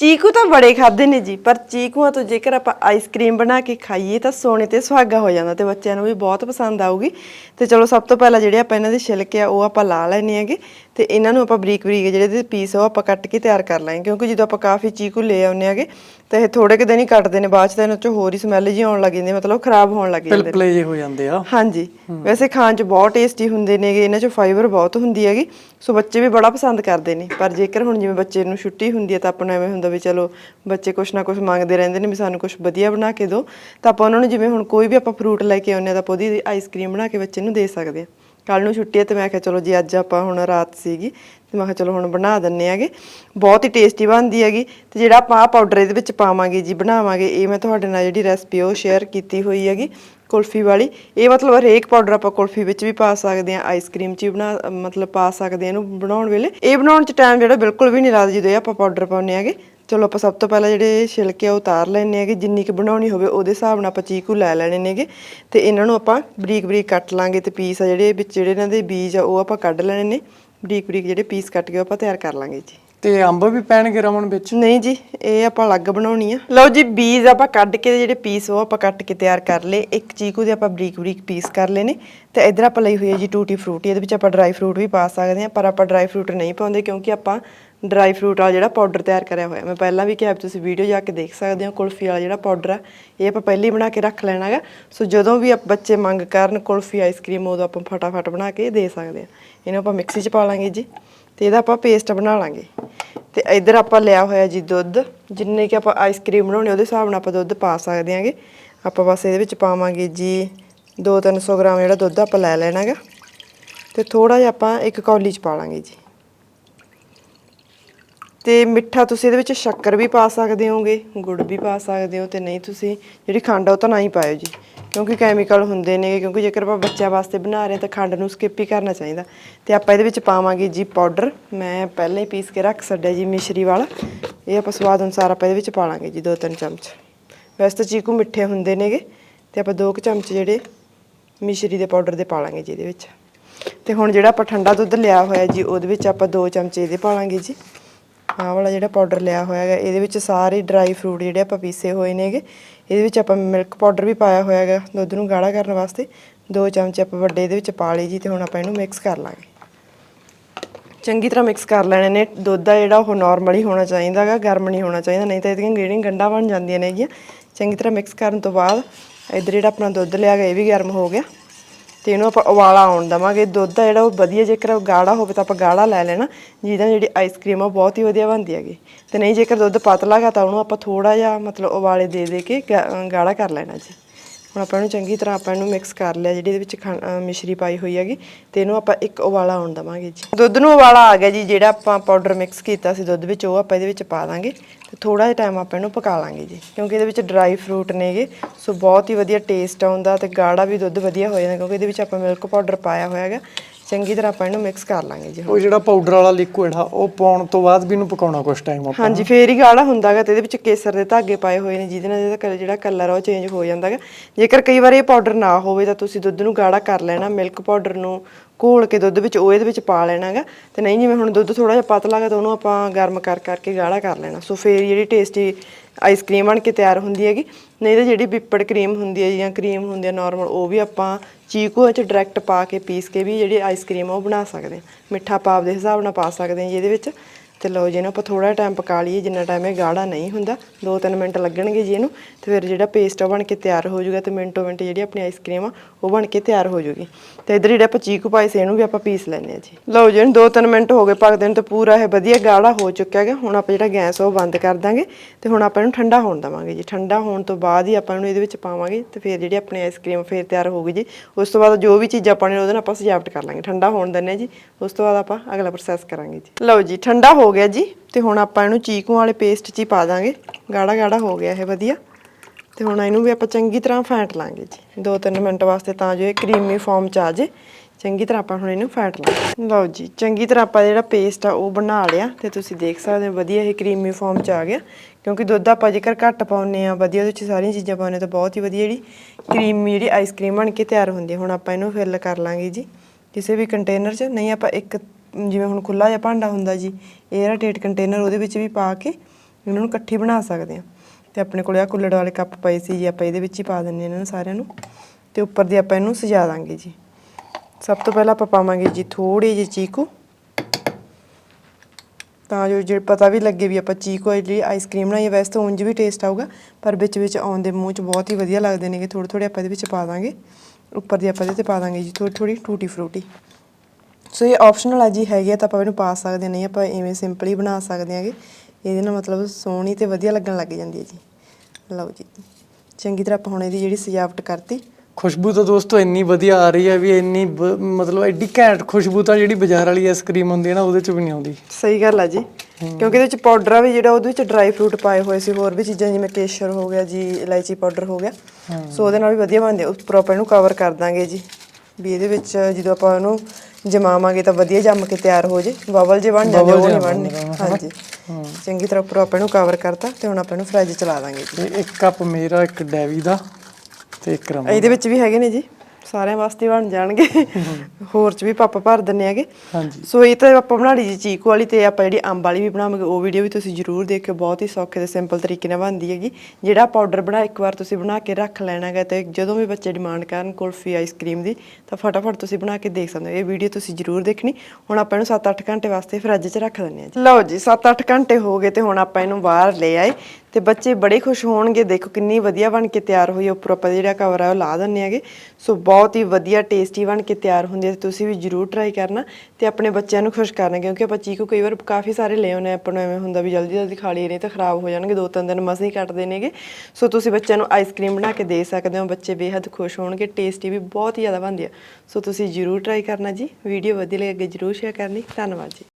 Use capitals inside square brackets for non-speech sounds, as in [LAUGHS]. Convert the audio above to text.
ਚੀਕੂ ਤਾਂ ਬੜੇ ਖਾਦੇ ਨੇ ਜੀ, ਪਰ ਚੀਕੂਆਂ ਤੋਂ ਜੇਕਰ ਆਪਾਂ ਆਈਸਕ੍ਰੀਮ ਬਣਾ ਕੇ ਖਾਈਏ ਤਾਂ ਸੋਨੇ ਤੇ ਸੁਹਾਗਾ ਹੋ ਜਾਂਦਾ ਤੇ ਬੱਚਿਆਂ ਨੂੰ ਵੀ ਬਹੁਤ ਪਸੰਦ ਆਊਗੀ। ਤੇ ਚਲੋ ਸਭ ਤੋਂ ਪਹਿਲਾਂ ਜਿਹੜੇ ਆਪਾਂ ਇਹਨਾਂ ਦੇ ਛਿਲਕੇ ਆ, ਉਹ ਆਪਾਂ ਲਾ ਲੈਣੇ ਹੈਗੇ। ਤੇ ਇਹਨਾਂ ਨੂੰ ਆਪਾਂ ਬਰੀਕ ਬਰੀਕ ਜਿਹੜੇ ਦੇ ਪੀਸ ਉਹ ਆਪਾਂ ਕੱਟ ਕੇ ਤਿਆਰ ਕਰ ਲਾਂਗੇ ਕਿਉਂਕਿ ਜਦੋਂ ਆਪਾਂ ਕਾਫੀ ਚੀਕੂ ਲੈ ਆਉਂਦੇ ਹੈਗੇ ਤਾਂ ਇਹ ਥੋੜੇ ਕੁ ਦਿਨ ਹੀ ਕੱਟਦੇ ਨੇ ਬਾਅਦ ਚ ਤਾਂ ਇਹਨਾਂ ਚੋਂ ਹੋਰ ਹੀ ਸਮੈਲ ਜੀ ਆਉਣ ਲੱਗ ਜਾਂਦੀ ਮਤਲਬ ਖਰਾਬ ਹੋਣ ਲੱਗ ਜਾਂਦੇ ਪਿਲਪਲੇ ਜੇ ਹੋ ਜਾਂਦੇ ਆ। ਹਾਂਜੀ ਵੈਸੇ ਖਾਣ ਚ ਬਹੁਤ ਟੇਸਟੀ ਹੁੰਦੇ ਨੇਗੇ ਇਹਨਾਂ ਚ ਫਾਈਬਰ ਬਹੁਤ ਹੁੰਦੀ ਹੈਗੀ ਸੋ ਬੱਚੇ ਵੀ ਬੜਾ ਪਸੰਦ ਕਰਦੇ ਨੇ ਪਰ ਜੇਕਰ ਹੁਣ ਜਿਵੇਂ ਬੱਚੇ ਨੂੰ ਛੁੱਟੀ ਹੁੰਦੀ ਹੈ ਤਾਂ ਆਪਾਂ ਨੂੰ ਐਵੇਂ ਹੁੰਦਾ ਵੀ ਚਲੋ ਬੱਚੇ ਕੁਛ ਨਾ ਕੁਛ ਮੰਗਦੇ ਰਹਿੰਦੇ ਨੇ ਵੀ ਸਾਨੂੰ ਕੁਛ ਵਧੀਆ ਬਣਾ ਕੇ ਦਿਓ ਤਾਂ ਆਪਾਂ ਉਹਨਾਂ ਨੂੰ ਜਿਵੇਂ ਹੁਣ ਕੋਈ ਵੀ ਆਪਾਂ ਫਰੂਟ ਲੈ ਕੇ ਆਉਂਦੇ ਆ ਤਾਂ ਆਪਾਂ ਉਹਦੀ ਆਈਸਕ੍ਰੀਮ ਬਣਾ ਕੇ ਬੱਚੇ ਨੂੰ ਦੇ ਸਕਦੇ ਆ। ਕੱਲ ਨੂੰ ਛੁੱਟੀ ਹੈ ਤੇ ਮੈਂ ਕਿਹਾ ਚਲੋ ਜੀ ਅੱਜ ਆਪਾਂ ਹੁਣ ਰਾਤ ਸੀਗੀ ਤੇ ਮੈਂ ਕਿਹਾ ਚਲੋ ਹੁਣ ਬਣਾ ਦਿੰਨੇ ਆਗੇ ਬਹੁਤ ਹੀ ਟੇਸਟੀ ਬਣਦੀ ਹੈਗੀ ਤੇ ਜਿਹੜਾ ਆਪਾਂ ਆਹ ਪਾਊਡਰ ਇਹਦੇ ਵਿੱਚ ਪਾਵਾਂਗੇ ਜੀ, ਬਣਾਵਾਂਗੇ, ਇਹ ਮੈਂ ਤੁਹਾਡੇ ਨਾਲ ਜਿਹੜੀ ਰੈਸਪੀ ਉਹ ਸ਼ੇਅਰ ਕੀਤੀ ਹੋਈ ਹੈਗੀ ਕੁਲਫੀ ਵਾਲੀ। ਇਹ ਮਤਲਬ ਹਰੇਕ ਪਾਊਡਰ ਆਪਾਂ ਕੁਲਫੀ ਵਿੱਚ ਵੀ ਪਾ ਸਕਦੇ ਹਾਂ ਆਈਸਕ੍ਰੀਮ 'ਚ ਵੀ ਬਣਾ, ਮਤਲਬ ਪਾ ਸਕਦੇ ਹਾਂ ਇਹਨੂੰ ਬਣਾਉਣ ਵੇਲੇ। ਇਹ ਬਣਾਉਣ 'ਚ ਟਾਈਮ ਜਿਹੜਾ ਬਿਲਕੁਲ ਵੀ ਨਹੀਂ ਲੱਗਦਾ ਜਦੋਂ ਇਹ ਆਪਾਂ ਪਾਊਡਰ ਪਾਉਂਦੇ ਹੈਗੇ। ਚਲੋ ਆਪਾਂ ਸਭ ਤੋਂ ਪਹਿਲਾਂ ਜਿਹੜੇ ਛਿਲਕੇ ਆ ਉਤਾਰ ਲੈਣੇ ਹੈਗੇ ਜਿੰਨੀ ਕੁ ਬਣਾਉਣੀ ਹੋਵੇ ਉਹਦੇ ਹਿਸਾਬ ਨਾਲ ਆਪਾਂ ਚੀਕੂ ਲੈ ਲੈਣੇ ਨੇਗੇ ਤੇ ਇਹਨਾਂ ਨੂੰ ਆਪਾਂ ਬਰੀਕ ਬਰੀਕ ਕੱਟ ਲਾਂਗੇ ਤੇ ਪੀਸ ਆ ਜਿਹੜੇ ਵਿੱਚ ਜਿਹੜੇ ਇਹਨਾਂ ਦੇ ਬੀਜ ਆ ਉਹ ਆਪਾਂ ਕੱਢ ਲੈਣੇ ਨੇ। ਬਰੀਕ ਬਰੀਕ ਜਿਹੜੇ ਪੀਸ ਕੱਟ ਕੇ ਆਪਾਂ ਤਿਆਰ ਕਰ ਲਾਂਗੇ ਜੀ। ਤੇ ਅੰਬ ਵੀ ਪੈਣਗੇ ਰਮਨ ਵਿੱਚ? ਨਹੀਂ ਜੀ ਇਹ ਆਪਾਂ ਅਲੱਗ ਬਣਾਉਣੀ ਆ। ਲਓ ਜੀ ਬੀਜ ਆਪਾਂ ਕੱਢ ਕੇ ਜਿਹੜੇ ਪੀਸ ਉਹ ਆਪਾਂ ਕੱਟ ਕੇ ਤਿਆਰ ਕਰ ਲਏ। ਇੱਕ ਚੀਕੂ ਦੇ ਆਪਾਂ ਬਰੀਕ ਬਰੀਕ ਪੀਸ ਕਰ ਲਏ ਨੇ ਤੇ ਇਧਰ ਆਪਾਂ ਲਈ ਹੋਈ ਹੈ ਜੀ ਟੂਟੀ ਫਰੂਟੀ ਇਹਦੇ ਵਿੱਚ ਆਪਾਂ ਡਰਾਈ ਫਰੂਟ ਵੀ ਪਾ ਸਕਦੇ ਹਾਂ ਪਰ ਆਪਾਂ ਡਰਾਈ ਫਰੂਟ ਨਹੀਂ ਪਾਉਂਦੇ ਕਿਉਂਕਿ ਆਪਾਂ ਡਰਾਈ ਫਰੂਟ ਵਾਲਾ ਜਿਹੜਾ ਪਾਊਡਰ ਤਿਆਰ ਕਰਿਆ ਹੋਇਆ। ਮੈਂ ਪਹਿਲਾਂ ਵੀ ਕਿਹਾ ਤੁਸੀਂ ਵੀਡੀਓ ਜਾ ਕੇ ਦੇਖ ਸਕਦੇ ਹੋ, ਕੁਲਫੀ ਵਾਲਾ ਜਿਹੜਾ ਪਾਊਡਰ ਆ। ਇਹ ਆਪਾਂ ਪਹਿਲੀ ਬਣਾ ਕੇ ਰੱਖ ਲੈਣਾ ਹੈਗਾ। ਸੋ ਜਦੋਂ ਵੀ ਆਪ- ਬੱਚੇ ਮੰਗ ਕਰਨ ਕੁਲਫੀ, ਆਈਸਕ੍ਰੀਮ, ਉਦੋਂ ਆਪਾਂ ਫਟਾਫਟ ਬਣਾ ਕੇ ਦੇ ਸਕਦੇ ਹਾਂ। ਇਹਨੂੰ ਆਪਾਂ ਮਿਕਸੀ 'ਚ ਪਾ ਲਾਂਗੇ ਜੀ ਤੇ ਇਹਦਾ ਆਪਾਂ ਪੇਸਟ ਬਣਾ ਲਾਂਗੇ। ਤੇ ਇੱਧਰ ਆਪਾਂ ਲਿਆ ਹੋਇਆ ਜੀ ਦੁੱਧ। ਜਿੰਨੇ ਕਿ ਆਪਾਂ ਆਈਸਕ੍ਰੀਮ ਬਣਾਉਣੀ ਉਹਦੇ ਹਿਸਾਬ ਨਾਲ ਆਪਾਂ ਦੁੱਧ ਪਾ ਸਕਦੇ ਹਾਂਗੇ। ਆਪਾਂ ਬਸ ਇਹਦੇ ਵਿੱਚ ਪਾਵਾਂਗੇ ਜੀ 2-300 ਗ੍ਰਾਮ ਜਿਹੜਾ ਦੁੱਧ ਆਪਾਂ ਲੈ ਲੈਣਾ ਹੈਗਾ। ਤੇ ਥੋੜਾ ਜਿਹਾ ਆਪਾਂ ਇੱਕ ਕੌਲੀ ਚ ਪਾ ਲਾਂਗੇ ਜੀ। ਤੇ ਮਿੱਠਾ ਤੁਸੀਂ ਇਹਦੇ ਵਿੱਚ ਸ਼ੱਕਰ ਵੀ ਪਾ ਸਕਦੇ ਹੋਗੇ, ਗੁੜ ਵੀ ਪਾ ਸਕਦੇ ਹੋ ਤੇ ਨਹੀਂ ਤੁਸੀਂ, ਜਿਹੜੀ ਖੰਡ ਆ ਉਹ ਤਾਂ ਨਾ ਹੀ ਪਾਇਓ ਜੀ। ਕਿਉਂਕਿ ਕੈਮੀਕਲ ਹੁੰਦੇ ਨੇ ਕਿਉਂਕਿ ਜੇਕਰ ਆਪਾਂ ਬੱਚਿਆਂ ਵਾਸਤੇ ਬਣਾ ਰਹੇ ਹਾਂ ਤਾਂ ਖੰਡ ਨੂੰ ਸਕਿਪ ਹੀ ਕਰਨਾ ਚਾਹੀਦਾ। ਤੇ ਆਪਾਂ ਇਹਦੇ ਵਿੱਚ ਪਾਵਾਂਗੇ ਜੀ ਪਾਊਡਰ ਮੈਂ ਪਹਿਲਾਂ ਹੀ ਪੀਸ ਕੇ ਰੱਖ ਛੱਡਿਆ ਜੀ ਮਿਸ਼ਰੀ ਵਾਲਾ। ਇਹ ਆਪਾਂ ਸਵਾਦ ਅਨੁਸਾਰ ਆਪਾਂ ਇਹਦੇ ਵਿੱਚ ਪਾ ਲਾਂਗੇ ਜੀ 2-3 ਚਮਚ। ਵੈਸੇ ਤਾਂ ਚੀਕੂ ਮਿੱਠੇ ਹੁੰਦੇ ਨੇਗੇ ਤੇ ਆਪਾਂ 2 ਚਮਚ ਜਿਹੜੇ ਮਿਸ਼ਰੀ ਦੇ ਪਾਊਡਰ ਦੇ ਪਾ ਲਾਂਗੇ ਜੀ ਇਹਦੇ ਵਿੱਚ। ਤੇ ਹੁਣ ਜਿਹੜਾ ਆਪਾਂ ਠੰਡਾ ਦੁੱਧ ਲਿਆ ਹੋਇਆ ਜੀ, ਉਹਦੇ ਵਿੱਚ ਆਪਾਂ 2 ਚਮਚ ਇਹਦੇ ਪਾ ਲਾਂਗੇ ਜੀ। ਆਹ ਵਾਲਾ ਜਿਹੜਾ ਪਾਊਡਰ ਲਿਆ ਹੋਇਆ ਹੈਗਾ, ਇਹਦੇ ਵਿੱਚ ਸਾਰੇ ਡਰਾਈ ਫਰੂਟ ਜਿਹੜੇ ਆਪਾਂ ਪੀਸੇ ਹੋਏ ਨੇਗੇ, ਇਹਦੇ ਵਿੱਚ ਆਪਾਂ ਮਿਲਕ ਪਾਊਡਰ ਵੀ ਪਾਇਆ ਹੋਇਆ ਹੈਗਾ, ਦੁੱਧ ਨੂੰ ਗਾੜਾ ਕਰਨ ਵਾਸਤੇ, ਦੋ ਚਮਚ ਆਪਾਂ ਵੱਡੇ ਇਹਦੇ ਵਿੱਚ ਪਾ ਲਈ ਜੀ, ਤੇ ਹੁਣ ਆਪਾਂ ਇਹਨੂੰ ਮਿਕਸ ਕਰ ਲਾਂਗੇ। ਚੰਗੀ ਤਰ੍ਹਾਂ ਮਿਕਸ ਕਰ ਲੈਣੇ ਨੇ, ਦੁੱਧ ਦਾ ਜਿਹੜਾ ਉਹ ਨਾਰਮਲ ਹੀ ਹੋਣਾ ਚਾਹੀਦਾ ਹੈਗਾ, ਗਰਮ ਨਹੀਂ ਹੋਣਾ ਚਾਹੀਦਾ, ਨਹੀਂ ਤਾਂ ਇਹਦੀਆਂ ਗੇੜੀਆਂ ਗੰਡਾ ਬਣ ਜਾਂਦੀਆਂ ਨੇਗੀਆਂ। ਚੰਗੀ ਤਰ੍ਹਾਂ ਮਿਕਸ ਕਰਨ ਤੋਂ ਬਾਅਦ, ਇੱਧਰ ਜਿਹੜਾ ਆਪਣਾ ਦੁੱਧ ਲਿਆ ਗਿਆ, ਇਹ ਵੀ ਗਰਮ ਹੋ ਗਿਆ। ਤੇ ਇਹਨੂੰ ਆਪਾਂ ਉਬਾਲਾ ਆਉਣ ਦਵਾਂਗੇ। ਦੁੱਧ ਦਾ ਜਿਹੜਾ ਉਹ ਵਧੀਆ ਜੇਕਰ ਉਹ ਗਾੜਾ ਹੋਵੇ ਤਾਂ ਆਪਾਂ ਗਾੜਾ ਲੈ ਲੈਣਾ। ਜਿਹਦਾ ਜਿਹੜੀ ਆਈਸਕ੍ਰੀਮ ਆ ਉਹ ਬਹੁਤ ਹੀ ਵਧੀਆ ਬਣਦੀ ਹੈਗੀ। ਤੇ ਨਹੀਂ ਜੇਕਰ ਦੁੱਧ ਪਤਲਾ ਗਾ ਤਾਂ ਉਹਨੂੰ ਆਪਾਂ ਥੋੜਾ ਜਿਹਾ ਮਤਲਬ ਉਬਾਲੇ ਦੇ ਦੇ ਕੇ ਗਾ- ਗਾੜਾ ਕਰ ਲੈਣਾ ਜੀ। ਹੁਣ ਆਪਾਂ ਇਹਨੂੰ ਚੰਗੀ ਤਰ੍ਹਾਂ ਆਪਾਂ ਇਹਨੂੰ ਮਿਕਸ ਕਰ ਲਿਆ, ਜਿਹੜੀ ਇਹਦੇ ਵਿੱਚ ਖੰ- ਮਿਸ਼ਰੀ ਪਾਈ ਹੋਈ ਹੈਗੀ, ਤੇ ਇਹਨੂੰ ਆਪਾਂ ਇੱਕ ਉਬਾਲਾ ਆਉਣ ਦਵਾਂਗੇ ਜੀ। ਦੁੱਧ ਨੂੰ ਉਬਾਲਾ ਆ ਗਿਆ ਜੀ, ਜਿਹੜਾ ਆਪਾਂ ਪਾਊਡਰ ਮਿਕਸ ਕੀਤਾ ਸੀ ਦੁੱਧ ਵਿੱਚ, ਉਹ ਆਪਾਂ ਇਹਦੇ ਵਿੱਚ ਪਾ ਦਾਂਗੇ, ਤੇ ਥੋੜਾ ਜਿਹਾ ਟਾਈਮ ਆਪਾਂ ਇਹਨੂੰ ਪਕਾ ਲਾਂਗੇ ਜੀ, ਕਿਉਂਕਿ ਇਹਦੇ ਵਿੱਚ ਡਰਾਈ ਫਰੂਟ ਨੇਗੇ ਸੋ ਬਹੁਤ ਹੀ ਵਧੀਆ ਟੇਸਟ ਆਉਂਦਾ ਤੇ ਗਾੜਾ ਵੀ ਦੁੱਧ ਵਧੀਆ ਹੋ ਜਾਂਦਾ, ਕਿਉਂਕਿ ਇਹਦੇ ਵਿੱਚ ਆਪਾਂ ਮਿਲਕ ਪਾਊਡਰ ਪਾਇਆ ਹੋਇਆ ਹੈਗਾ ਚੰਗੀ ਤਰ੍ਹਾਂ ਆਪਾਂ ਇਹਨੂੰ ਮਿਕਸ ਕਰ ਲਾਂਗੇ ਜੀ ਉਹ ਜਿਹੜਾ ਪਾਊਡਰ ਵਾਲਾ ਲਿਕੁਇਡ ਆ ਉਹ ਪਾਉਣ ਤੋਂ ਬਾਅਦ ਵੀ ਇਹਨੂੰ ਪਕਾਉਣਾ ਕੁਝ ਟਾਈਮ ਆਪਾਂ ਹਾਂਜੀ ਫੇਰ ਹੀ ਗਾੜਾ ਹੁੰਦਾਗਾ ਤੇ ਇਹਦੇ ਵਿੱਚ ਕੇਸਰ ਦੇ ਧਾਗੇ ਪਾਏ ਹੋਏ ਨੇ ਜਿਹਦੇ ਨਾਲ ਇਹਦਾ ਕਲਰ ਜਿਹੜਾ ਕਲਰ ਉਹ ਚੇਂਜ ਹੋ ਜਾਂਦਾਗਾ ਜੇਕਰ ਕਈ ਵਾਰ ਇਹ ਪਾਊਡਰ ਨਾ ਹੋਵੇ ਤਾਂ ਤੁਸੀਂ ਦੁੱਧ ਨੂੰ ਗਾੜਾ ਕਰ ਲੈਣਾ ਮਿਲਕ ਪਾਊਡਰ ਨੂੰ ਘੋਲ ਕੇ ਦੁੱਧ ਵਿੱਚ ਉਹ ਇਹਦੇ ਵਿੱਚ ਪਾ ਲੈਣਾਗਾ ਤੇ ਨਹੀਂ ਜਿਵੇਂ ਹੁਣ ਦੁੱਧ ਥੋੜਾ ਜਿਹਾ ਪਤਲਾ ਗਾ ਤਾਂ ਉਹਨੂੰ ਆਪਾਂ ਗਰਮ ਕਰ ਕਰਕੇ ਗਾੜਾ ਕਰ ਲੈਣਾ। ਸੋ ਫੇਰ ਜਿਹੜੀ ਟੇਸਟੀ ਆਈਸਕ੍ਰੀਮ ਬਣ ਕੇ ਤਿਆਰ ਹੁੰਦੀ ਹੈਗੀ ਨਹੀਂ ਤਾਂ ਜਿਹੜੀ ਵਿਪੜ ਕਰੀਮ ਹੁੰਦੀ ਹੈ ਜਾਂ ਕਰੀਮ ਹੁੰਦੀ ਹੈ ਨਾਰਮਲ ਉਹ ਵੀ ਆਪਾਂ ਚੀਕੂ ਵਿੱਚ ਡਾਇਰੈਕਟ ਪਾ ਕੇ ਪੀਸ ਕੇ ਵੀ ਜਿਹੜੀ ਆਈਸਕ੍ਰੀਮ ਆ ਉਹ ਬਣਾ ਸਕਦੇ ਹਾਂ। ਮਿੱਠਾ ਪਾਪ ਦੇ ਹਿਸਾਬ ਨਾਲ ਪਾ ਸਕਦੇ ਹਾਂ ਜਿਹਦੇ ਵਿੱਚ। ਤੇ ਲਓ ਜੀ ਇਹਨੂੰ ਆਪਾਂ ਥੋੜਾ ਟਾਈਮ ਪਕਾ ਲਈਏ, ਜਿੰਨਾ ਟਾਈਮ ਇਹ ਗਾੜਾ ਨਹੀਂ ਹੁੰਦਾ 2-3 ਮਿੰਟ ਲੱਗਣਗੇ ਜੀ ਇਹਨੂੰ, ਤੇ ਫਿਰ ਜਿਹੜਾ ਪੇਸਟ ਆ ਬਣ ਕੇ ਤਿਆਰ ਹੋ ਜਾਊਗਾ ਤੇ ਮਿੰਟੋ ਮਿੰਟ ਜਿਹੜੀ ਆਪਣੀ ਆਈਸਕ੍ਰੀਮ ਆ, ਉਹ ਬਣ ਕੇ ਤਿਆਰ ਹੋ ਜਾਊਗੀ। ਤੇ ਇਧਰ ਜਿਹੜੇ ਆਪਾਂ ਚੀਕੂ ਪਾਈ ਸੀ, ਇਹਨੂੰ ਵੀ ਆਪਾਂ ਪੀਸ ਲੈਣੇ ਆ ਜੀ। ਲਓ ਜੀ ਇਹਨੂੰ 2-3 ਮਿੰਟ ਹੋ ਗਏ ਪੱਕਦੇ ਨੂੰ ਤੇ ਪੂਰਾ ਇਹ ਵਧੀਆ ਗਾੜਾ ਹੋ ਚੁੱਕਿਆ ਹੈਗਾ। ਹੁਣ ਆਪਾਂ ਜਿਹੜਾ ਗੈਸ ਉਹ ਬੰਦ ਕਰ ਦਾਂਗੇ ਤੇ ਹੁਣ ਆਪਾਂ ਇਹਨੂੰ ਠੰਡਾ ਹੋਣ ਦਵਾਂਗੇ ਜੀ। ਠੰਡਾ ਹੋਣ ਤੋਂ ਬਾਅਦ ਹੀ ਆਪਾਂ ਇਹਨੂੰ ਇਹਦੇ ਵਿੱਚ ਪਾਵਾਂਗੇ ਤੇ ਫਿਰ ਜਿਹੜੀ ਆਪਣੀ ਆਈਸਕ੍ਰੀਮ ਫਿਰ ਤਿਆਰ ਹੋਊਗੀ ਜੀ। ਉਸ ਤੋਂ ਬਾਅਦ ਜੋ ਵੀ ਚੀਜ਼ਾਂ ਪਾਉਣੀਆਂ ਉਹਦੇ ਨਾਲ ਆਪਾਂ ਸਜਾਵਟ ਕਰ ਲਾਂਗੇ। ਠੰਡਾ ਹੋਣ ਦਿੰਨੇ ਜੀ। ਉਸ ਤੋਂ ਬਾਅਦ ਆਪਾਂ ਅਗਲਾ ਪ੍ਰੋਸੈਸ ਕਰਾਂਗੇ ਜੀ। ਲਓ ਜੀ, ਠੰਡਾ ਹੋ ਹੋ ਗਿਆ ਜੀ ਤੇ ਹੁਣ ਆਪਾਂ ਇਹਨੂੰ ਚੀਕੂ ਵਾਲੇ ਪੇਸਟ 'ਚ ਹੀ ਪਾ ਦਾਂਗੇ। ਗਾੜਾ ਗਾੜਾ ਹੋ ਗਿਆ ਇਹ ਵਧੀਆ। ਤੇ ਹੁਣ ਇਹਨੂੰ ਵੀ ਆਪਾਂ ਚੰਗੀ ਤਰ੍ਹਾਂ ਫੈਂਟ ਲਾਂਗੇ ਜੀ। 2-3 ਮਿੰਟ ਵਾਸਤੇ ਤਾਂ ਜੋ ਇਹ ਕਰੀਮੀ ਫਾਰਮ 'ਚ ਆ ਜੇ। ਚੰਗੀ ਤਰ੍ਹਾਂ ਆਪਾਂ ਹੁਣ ਇਹਨੂੰ ਫੈਂਟ ਲਾਂਗੇ। ਲਓ ਜੀ, ਚੰਗੀ ਤਰ੍ਹਾਂ ਆਪਾਂ ਜਿਹੜਾ ਪੇਸਟ ਆ ਉਹ ਬਣਾ ਲਿਆ ਤੇ ਤੁਸੀਂ ਦੇਖ ਸਕਦੇ ਹੋ ਵਧੀਆ ਇਹ ਕਰੀਮੀ ਫਾਰਮ 'ਚ ਆ ਗਿਆ। ਕਿਉਂਕਿ ਦੁੱਧ ਆਪਾਂ ਜੇਕਰ ਘੱਟ ਪਾਉਨੇ ਆ ਵਧੀਆ ਉਹਦੇ 'ਚ ਸਾਰੀਆਂ ਚੀਜ਼ਾਂ ਪਾਉਨੇ ਤਾਂ ਬਹੁਤ ਹੀ ਵਧੀਆ ਜਿਹੜੀ ਕਰੀਮੀ ਜਿਹੜੀ ਆਈਸਕ੍ਰੀਮ ਬਣ ਕੇ ਤਿਆਰ ਹੁੰਦੀ ਹੈ। ਹੁਣ ਆਪਾਂ ਇਹਨੂੰ ਫਿਲ ਕਰ ਲਾਂਗੇ ਜੀ। ਕਿਸੇ ਵੀ ਕੰਟੇਨਰ 'ਚ, ਨਹੀਂ ਆਪਾਂ ਇੱਕ ਜਿਵੇਂ ਹੁਣ ਖੁੱਲਾ ਜਿਹਾ ਭਾਂਡਾ ਹੁੰਦਾ ਜੀ 에ਅਰ ਕੰਟੇਨਰ ਉਹਦੇ ਵਿੱਚ ਵੀ ਪਾ ਕੇ ਇਹਨਾਂ ਨੂੰ ਇਕੱਠੀ ਬਣਾ ਸਕਦੇ ਹਾਂ। ਤੇ ਆਪਣੇ ਕੋਲ ਆ ਕੁੱਲੜ ਵਾਲੇ ਕੱਪ ਪਏ ਸੀ ਜੀ, ਆਪਾਂ ਇਹਦੇ ਵਿੱਚ ਹੀ ਪਾ ਦਿੰਨੇ ਇਹਨਾਂ ਨੂੰ ਸਾਰਿਆਂ ਨੂੰ। ਤੇ ਉੱਪਰ ਦੀ ਆਪਾਂ ਇਹਨੂੰ ਸਜਾ ਦਾਂਗੇ ਜੀ। ਸਭ ਤੋਂ ਪਹਿਲਾਂ ਆਪਾਂ ਪਾਵਾਂਗੇ ਜੀ ਥੋੜੀ ਜਿਹੀ ਚੀਕੂ। ਤਾਂ ਜੋ ਜੇ ਪਤਾ ਵੀ ਲੱਗੇ ਵੀ ਆਪਾਂ ਚੀਕੂ ਹੈ ਜਿਹੜੀ ਆਈਸਕ੍ਰੀਮ ਬਣਾਈ ਹੈ, ਵੈਸੇ ਤਾਂ ਉਂਝ ਵੀ ਟੇਸਟ ਆਊਗਾ, ਪਰ ਵਿੱਚ ਵਿੱਚ ਆਉਣ ਦੇ ਮੂੰਹ 'ਚ ਬਹੁਤ ਹੀ ਵਧੀਆ ਲੱਗਦੇ ਨੇਗੇ। ਥੋੜੇ ਥੋੜੇ ਆਪਾਂ ਇਹਦੇ ਵਿੱਚ ਪਾ ਦਾਂਗੇ। ਉੱਪਰ ਦੀ ਆਪਾਂ ਇਹਦੇ ਤੇ ਪਾ ਦਾਂਗੇ ਜੀ ਥੋੜੀ ਥੋੜੀ ਟੂਟੀ ਫਰੂਟੀ। ਸੋ ਇਹ ਆਪਸ਼ਨਲ ਆ ਜੀ ਹੈਗੀ ਆ ਤਾਂ ਆਪਾਂ ਇਹਨੂੰ ਪਾ ਸਕਦੇ ਨਹੀਂ ਆਪਾਂ ਇਵੇਂ ਸਿੰਪਲੀ ਬਣਾ ਸਕਦੇ ਹਾਂਗੇ। ਇਹਦੇ ਨਾਲ ਮਤਲਬ ਸੋਹਣੀ ਤੇ ਵਧੀਆ ਲੱਗਣ ਲੱਗ ਜਾਂਦੀ ਹੈ ਜੀ। ਲਓ ਜੀ ਚੰਗੀ ਤਰ੍ਹਾਂ ਆਪਾਂ ਹੁਣ ਇਹਦੀ ਜਿਹੜੀ ਸਜਾਵਟ ਕਰਤੀ। ਖੁਸ਼ਬੂ ਤਾਂ ਦੋਸਤੋ ਇੰਨੀ ਵਧੀਆ ਆ ਰਹੀ ਹੈ ਵੀ ਇੰਨੀ ਮਤਲਬ ਐਡੀ ਘੈਂਟ ਖੁਸ਼ਬੂ ਤਾਂ ਜਿਹੜੀ ਬਾਜ਼ਾਰ ਵਾਲੀ ਆਈਸਕ੍ਰੀਮ ਹੁੰਦੀ ਹੈ ਨਾ ਉਹਦੇ ਚ ਵੀ ਨਹੀਂ ਆਉਂਦੀ। ਸਹੀ ਗੱਲ ਆ ਜੀ ਕਿਉਂਕਿ ਇਹਦੇ ਵਿੱਚ ਪਾਊਡਰ ਆ ਵੀ ਜਿਹੜਾ ਉਹਦੇ ਵਿੱਚ ਡਰਾਈ ਫਰੂਟ ਪਾਏ ਹੋਏ ਸੀ ਹੋਰ ਵੀ ਚੀਜ਼ਾਂ ਜਿਵੇਂ ਕੇਸ਼ਰ ਹੋ ਗਿਆ ਜੀ ਇਲਾਇਚੀ ਪਾਊਡਰ ਹੋ ਗਿਆ। ਸੋ ਉਹਦੇ ਨਾਲ ਵੀ ਵਧੀਆ ਬਣਦੇ। ਉੱਪਰ ਆਪਾਂ ਇਹਨੂੰ ਕਵਰ ਕਰ ਦਾਂਗੇ ਜੀ। ਵੀ ਇਹਦੇ ਵਿੱਚ ਜਦੋਂ ਆਪਾਂ ਇਹਨੂੰ ਜਮਾਵਾਂਗੇ ਤਾਂ ਵਧੀਆ ਜੰਮ ਕੇ ਤਿਆਰ ਹੋ ਜੇ। ਬਬਲ ਜੇ ਬਣ ਜਾਂਦੇ ਉਹ ਨਹੀਂ ਬਣਨੇ। ਹਾਂਜੀ। ਚੰਗੀ ਤਰ੍ਹਾਂ ਉੱਪਰ ਆਪਾਂ ਇਹਨੂੰ ਕਵਰ ਕਰਤਾ ਤੇ ਹੁਣ ਆਪਾਂ ਇਹਨੂੰ ਫ੍ਰਿਜ ਚ ਲਾ ਦਾਂਗੇ। ਜੀ ਤੇ ਇੱਕ ਕੱਪ ਮੇਰਾ ਇੱਕ ਡੈਵੀ ਦਾ ਤੇ ਇੱਕ ਰਮਨ ਇਹਦੇ ਵਿੱਚ ਵੀ ਹੈਗੇ ਨੇ ਜੀ। ਸਾਰਿਆਂ ਵਾਸਤੇ ਬਣ ਜਾਣਗੇ। [LAUGHS] ਹੋਰ ਚ ਵੀ ਪਾਪਾ ਭਰ ਦਿੰਨੇ ਹੈਗੇ। ਹਾਂਜੀ। ਸੋ ਇਹ ਤਾਂ ਆਪਾਂ ਬਣਾ ਲਈ ਜੀ ਚੀਕੂ ਵਾਲੀ ਤੇ ਆਪਾਂ ਜਿਹੜੀ ਅੰਬ ਵਾਲੀ ਵੀ ਬਣਾਵਾਂਗੇ ਉਹ ਵੀਡੀਓ ਵੀ ਤੁਸੀਂ ਜਰੂਰ ਦੇਖਿਓ। ਬਹੁਤ ਹੀ ਸੌਖੇ ਤੇ ਸਿੰਪਲ ਤਰੀਕੇ ਨਾਲ ਬਣਦੀ ਹੈਗੀ। ਜਿਹੜਾ ਪਾਊਡਰ ਬਣਾ ਇੱਕ ਵਾਰ ਤੁਸੀਂ ਬਣਾ ਕੇ ਰੱਖ ਲੈਣਾ ਹੈਗਾ ਤੇ ਜਦੋਂ ਵੀ ਬੱਚੇ ਡਿਮਾਂਡ ਕਰਨ ਕੁਲਫੀ ਆਈਸਕ੍ਰੀਮ ਦੀ ਤਾਂ ਫਟਾਫਟ ਤੁਸੀਂ ਬਣਾ ਕੇ ਦੇਖ ਸਕਦੇ ਹੋ। ਇਹ ਵੀਡੀਓ ਤੁਸੀਂ ਜਰੂਰ ਦੇਖਣੀ। ਹੁਣ ਆਪਾਂ ਇਹਨੂੰ 7-8 ਘੰਟੇ ਵਾਸਤੇ ਫਰਿੱਜ 'ਚ ਰੱਖ ਦਿੰਨੇ ਆ ਜੀ। ਲਓ ਜੀ 7-8 ਘੰਟੇ ਹੋ ਗਏ ਤੇ ਹੁਣ ਆਪਾਂ ਇਹਨੂੰ ਬਾਹਰ ਲੈ ਆਏ। ਤੇ ਬੱਚੇ ਬੜੇ ਖੁਸ਼ ਹੋਣਗੇ। ਦੇਖੋ ਕਿੰਨੀ ਵਧੀਆ ਬਣ ਕੇ ਤਿਆਰ ਹੋਈ ਹੈ। ਉੱਪਰ ਆਪਾਂ ਜਿਹੜਾ ਕਵਰ ਆ ਉਹ ਲਾ ਦਿੰਨੇ ਹੈਗੇ ਸੋ ਬਹੁਤ ਹੀ ਵਧੀਆ ਟੇਸਟੀ ਬਣ ਕੇ ਤਿਆਰ ਹੁੰਦੀ ਹੈ ਤੇ ਤੁਸੀਂ ਵੀ ਜਰੂਰ ਟਰਾਈ ਕਰਨਾ ਤੇ ਆਪਣੇ ਬੱਚਿਆਂ ਨੂੰ ਖੁਸ਼ ਕਰਨਾ। ਕਿਉਂਕਿ ਆਪਾਂ ਚੀਕੂ ਕਈ ਵਾਰ ਕਾਫੀ ਸਾਰੇ ਲੈ ਆਉਂਦੇ ਹਾਂ, ਆਪਾਂ ਨੂੰ ਐਵੇਂ ਹੁੰਦਾ ਵੀ ਜਲਦੀ ਜਲਦੀ ਖਾ ਲਈਏ ਨਹੀਂ ਤਾਂ ਖਰਾਬ ਹੋ ਜਾਣਗੇ। ਦੋ ਤਿੰਨ ਦਿਨ ਮਸੇ ਹੀ ਕੱਟਦੇ ਨੇਗੇ। ਸੋ ਤੁਸੀਂ ਬੱਚਿਆਂ ਨੂੰ ਆਈਸਕ੍ਰੀਮ ਬਣਾ ਕੇ ਦੇ ਸਕਦੇ ਹੋ। ਬੱਚੇ ਬੇਹੱਦ ਖੁਸ਼ ਹੋਣਗੇ। ਟੇਸਟੀ ਵੀ ਬਹੁਤ ਹੀ ਜ਼ਿਆਦਾ ਬਣਦੀ ਹੈ ਸੋ ਤੁਸੀਂ ਜਰੂਰ ਟਰਾਈ ਕਰਨਾ ਜੀ। ਵੀਡੀਓ ਵਧੀਆ ਲੱਗੇ ਜਰੂਰ ਸ਼ੇਅਰ ਕਰਨੀ। ਧੰਨਵਾਦ ਜੀ।